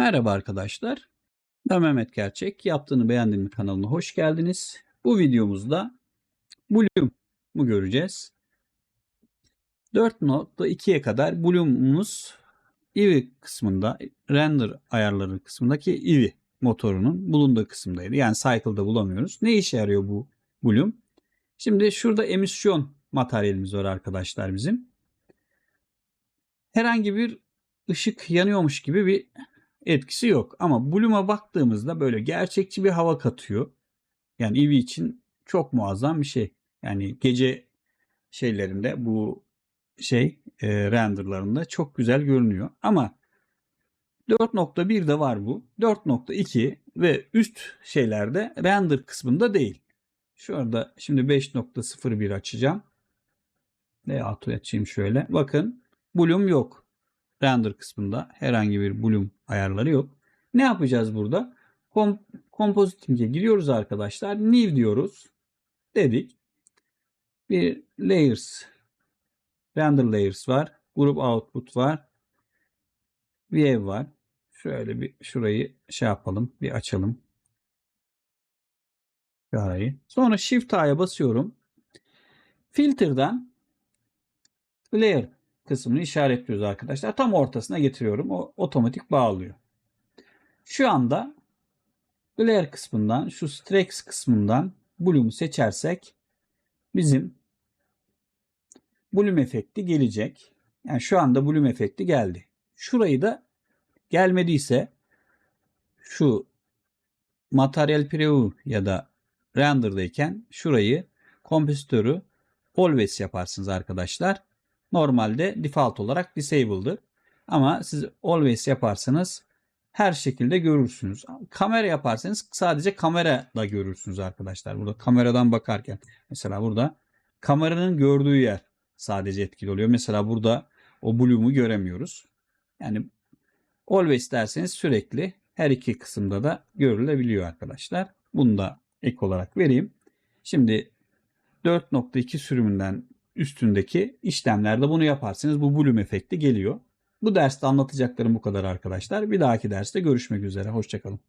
Merhaba arkadaşlar. Ben Mehmet Gerçek. Yaptığını beğendiğin mi kanalına hoş geldiniz. Bu videomuzda Bloom'u göreceğiz. 4.2'ye kadar Bloom'umuz Eevee kısmında, render ayarları kısmındaki Eevee motorunun bulunduğu kısımdaydı. Yani Cycle'da bulamıyoruz. Ne işe yarıyor bu Bloom? Şimdi şurada emisyon materyalimiz var arkadaşlar bizim. Herhangi bir ışık yanıyormuş gibi bir etkisi yok. Ama Bloom'a baktığımızda böyle gerçekçi bir hava katıyor. Yani Eevee için çok muazzam bir şey. Yani gece şeylerinde bu şey e, renderlarında çok güzel görünüyor. Ama 4.1'de var bu. 4.2 ve üst şeylerde render kısmında değil. Şurada şimdi 5.01 açacağım. Layout'u açayım şöyle. Bakın Bloom yok. Render kısmında herhangi bir Bloom ayarları yok. Ne yapacağız burada? Kom Compositing'e giriyoruz arkadaşlar. New diyoruz. Dedik. Bir layers render layers var. Group output var. View var. Şöyle bir şurayı şey yapalım. Bir açalım. Şurayı. Sonra Shift A'ya basıyorum. Filter'dan layer kısmını işaretliyoruz arkadaşlar. Tam ortasına getiriyorum. O otomatik bağlıyor. Şu anda layer kısmından şu Strex kısmından Bloom'u seçersek bizim Bloom efekti gelecek. Yani şu anda Bloom efekti geldi. Şurayı da gelmediyse şu Material Preview ya da render'dayken şurayı kompozitörü always yaparsınız arkadaşlar. Normalde default olarak disable'dır. Ama siz always yaparsanız her şekilde görürsünüz. Kamera yaparsanız sadece kamera da görürsünüz arkadaşlar. Burada kameradan bakarken mesela burada kameranın gördüğü yer sadece etkili oluyor. Mesela burada o bloom'u göremiyoruz. Yani always derseniz sürekli her iki kısımda da görülebiliyor arkadaşlar. Bunu da ek olarak vereyim. Şimdi 4.2 sürümünden üstündeki işlemlerde bunu yaparsınız. Bu bloom efekti geliyor. Bu derste anlatacaklarım bu kadar arkadaşlar. Bir dahaki derste görüşmek üzere. Hoşçakalın.